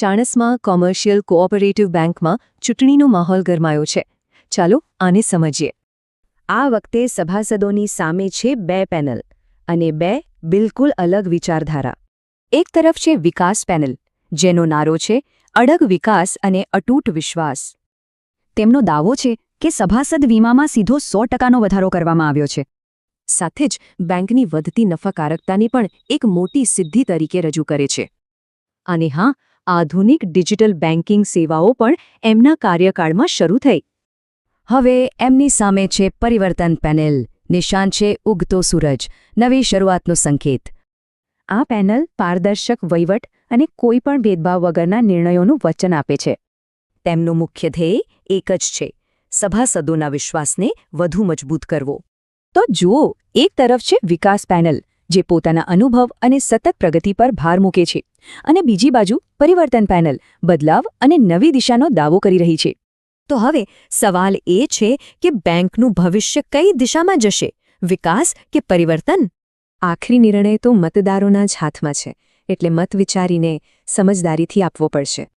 ચાણસમાં commercial cooperative બેંકમાં ચૂંટણીનો માહોલ ગરમાયો છે. ચાલો આને સમજીએ. આ વખતે સભાસદોની સામે છે બે પેનલ અને બે બિલકુલ અલગ વિચારધારા. એક તરફ છે વિકાસ પેનલ, જેનો નારો છે અડગ વિકાસ અને અટૂટ વિશ્વાસ. તેમનો દાવો છે કે સભાસદ વીમામાં સીધો સો ટકાનો વધારો કરવામાં આવ્યો છે. સાથે જ બેંકની વધતી નફાકારકતાને પણ એક મોટી સિદ્ધિ તરીકે રજૂ કરે છે. અને હા આધુનિક ડિજિટલ બેન્કિંગ સેવાઓ પણ એમના કાર્યકાળમાં શરૂ થઈ. હવે એમની સામે છે પરિવર્તન પેનલ. નિશાન છે ઉગતો સૂરજ. નવી શરૂઆતનો સંકેત. આ પેનલ પારદર્શક વહીવટ અને કોઈપણ ભેદભાવ વગરના નિર્ણયોનું વચન આપે છે. તેમનું મુખ્ય ધ્યેય એક જ છે. સભાસદોના વિશ્વાસને વધુ મજબૂત કરવો. તો જુઓ, એક તરફ છે વિકાસ પેનલ. જે પોતાના અનુભવ અને સતત પ્રગતિ પર ભાર મૂકે છે. અને બીજી બાજુ, પરિવર્તન પેનલ, બદલાવ અને નવી દિશાનો દાવો કરી રહી છે. તો હવે, સવાલ એ છે કે બેંકનું ભવિષ્ય કઈ દિશામાં જશે? વિકાસ કે પરિવર્તન? આખરી નિર્ણય તો મતદારોના જ હાથમાં છે, એટલે મત વિચારીને સમજદારીથી આપવો પડશે.